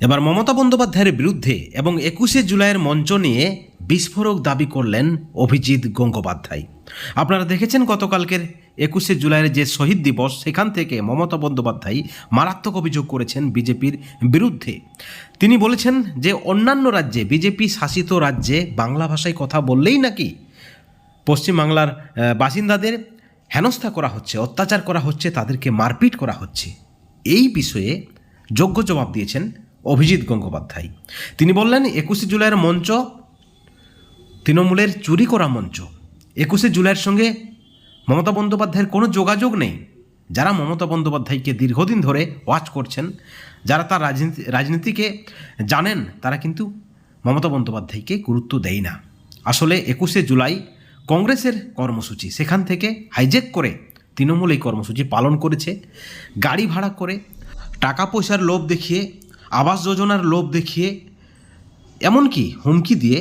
এবার মমতা বন্দ্যোপাধ্যায়ের বিরুদ্ধে এবং একুশে জুলাইয়ের মঞ্চ নিয়ে বিস্ফোরক দাবি করলেন অভিজিৎ গঙ্গোপাধ্যায়। আপনারা দেখেছেন গতকালকের একুশে জুলাইয়ের যে শহীদ দিবস, সেখান থেকে মমতা বন্দ্যোপাধ্যায় মারাত্মক অভিযোগ করেছেন বিজেপির বিরুদ্ধে। তিনি বলেছেন যে, অন্যান্য রাজ্যে, বিজেপি শাসিত রাজ্যে বাংলা ভাষায় কথা বললেই নাকি পশ্চিমবাংলার বাসিন্দাদের হেনস্থা করা হচ্ছে, অত্যাচার করা হচ্ছে, তাদেরকে মারপিট করা হচ্ছে। এই বিষয়ে যোগ্য জবাব দিয়েছেন অভিজিৎ গঙ্গোপাধ্যায়। তিনি বললেন, একুশে জুলাইয়ের মঞ্চ, তৃণমূলের চুরি করা মঞ্চ। একুশে জুলাইয়ের সঙ্গে মমতা বন্দ্যোপাধ্যায়ের কোনো যোগাযোগ নেই। যারা মমতা বন্দ্যোপাধ্যায়কে দীর্ঘদিন ধরে ওয়াচ করছেন, যারা তার রাজনীতি, রাজনীতিকে জানেন, তারা কিন্তু মমতা বন্দ্যোপাধ্যায়কে গুরুত্ব দেয় না। আসলে একুশে জুলাই কংগ্রেসের কর্মসূচি। সেখান থেকে হাইজেক করে তৃণমূল এই কর্মসূচি পালন করেছে। গাড়ি ভাড়া করে টাকা পয়সার লোভ দেখিয়ে আবাস যোজনার লোভ দেখিয়ে, এমনকি হুমকি দিয়ে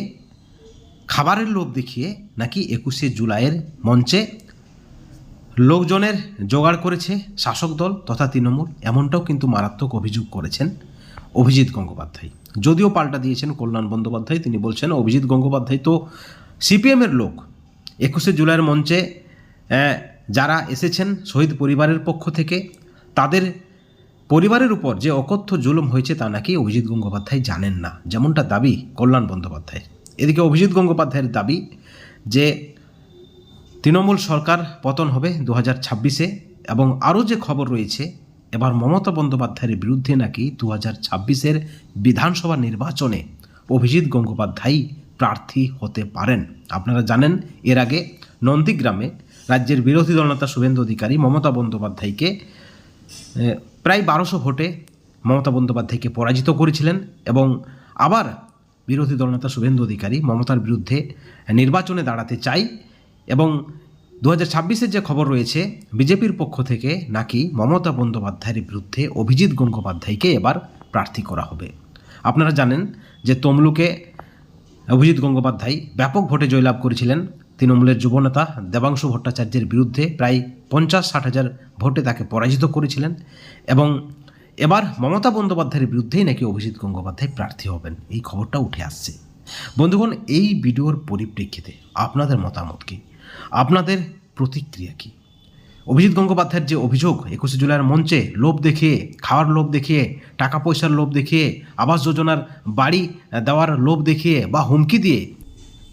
খাবারের লোভ দেখিয়ে নাকি একুশে জুলাইয়ের মঞ্চে লোকজনের জোগাড় করেছে শাসক দল তথা তৃণমূল, এমনটাও কিন্তু মারাত্মক অভিযোগ করেছেন অভিজিৎ গঙ্গোপাধ্যায়। যদিও পাল্টা দিয়েছেন কল্যাণ বন্দ্যোপাধ্যায়, তিনি বলছেন, অভিজিৎ গঙ্গোপাধ্যায় তো সিপিএমের লোক। একুশে জুলাইয়ের মঞ্চে যারা এসেছেন শহীদ পরিবারের পক্ষ থেকে, তাদের পরিবারের উপর যে অকথ্য জুলুম হয়েছে তা নাকি অভিজিৎ গঙ্গোপাধ্যায় জানেন না, যেমনটা দাবি কল্যাণ বন্দ্যোপাধ্যায়ের। এদিকে অভিজিৎ গঙ্গোপাধ্যায়ের দাবি যে তৃণমূল সরকার পতন হবে দু হাজার ছাব্বিশে এবং আরও যে খবর রয়েছে, এবার মমতা বন্দ্যোপাধ্যায়ের বিরুদ্ধে নাকি দু হাজার ছাব্বিশের বিধানসভা নির্বাচনে অভিজিৎ গঙ্গোপাধ্যায় প্রার্থী হতে পারেন। আপনারা জানেন, এর আগে নন্দীগ্রামে রাজ্যের বিরোধী দলনেতা শুভেন্দু অধিকারী মমতা বন্দ্যোপাধ্যায়কে প্রায় বারোশো ভোটে মমতা বন্দ্যোপাধ্যায়কে পরাজিত করেছিলেন এবং আবার বিরোধী দলনেতা শুভেন্দু অধিকারী মমতার বিরুদ্ধে নির্বাচনে দাঁড়াতে চাই এবং দু হাজার ছাব্বিশের যে খবর রয়েছে, বিজেপির পক্ষ থেকে নাকি মমতা বন্দ্যোপাধ্যায়ের বিরুদ্ধে অভিজিৎ গঙ্গোপাধ্যায়কে এবার প্রার্থী করা হবে। আপনারা জানেন যে তমলুকে অভিজিৎ গঙ্গোপাধ্যায় ব্যাপক ভোটে জয়লাভ করেছিলেন। তৃণমূলের যুবনেতা দেবাংশু ভট্টাচার্যের বিরুদ্ধে প্রায় পঞ্চাশ ষাট হাজার ভোটে তাকে পরাজিত করেছিলেন এবং এবার মমতা বন্দ্যোপাধ্যায়ের বিরুদ্ধেই নাকি অভিজিৎ গঙ্গোপাধ্যায় প্রার্থী হবেন। এই খবরটা উঠে আসছে। বন্ধুগণ, এই ভিডিওর পরিপ্রেক্ষিতে আপনাদের মতামত কী? আপনাদের প্রতিক্রিয়া কী? অভিজিৎ গঙ্গোপাধ্যায়ের যে অভিযোগ, একুশে জুলাইয়ের মঞ্চে লোভ দেখিয়ে, খাওয়ার লোভ দেখিয়ে টাকা পয়সার লোভ দেখিয়ে, আবাস যোজনার বাড়ি দেওয়ার লোভ দেখিয়ে বা হুমকি দিয়ে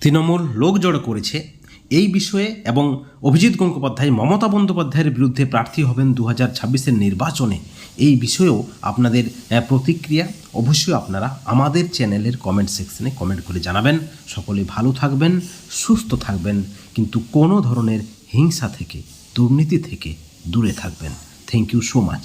তৃণমূল লোক জড়ো করেছে এই বিষয়ে এবং অভিজিৎ গঙ্গোপাধ্যায়, মমতা বন্দ্যোপাধ্যায়ের বিরুদ্ধে প্রার্থী হবেন দু হাজার ছাব্বিশের নির্বাচনে। এই বিষয়েও আপনাদের প্রতিক্রিয়া অবশ্যই আপনারা আমাদের চ্যানেলের কমেন্ট সেকশনে কমেন্ট করে জানাবেন। সকলে ভালো থাকবেন, সুস্থ থাকবেন, কিন্তু কোনো ধরনের হিংসা থেকে, দুর্নীতি থেকে দূরে থাকবেন। Thank you so much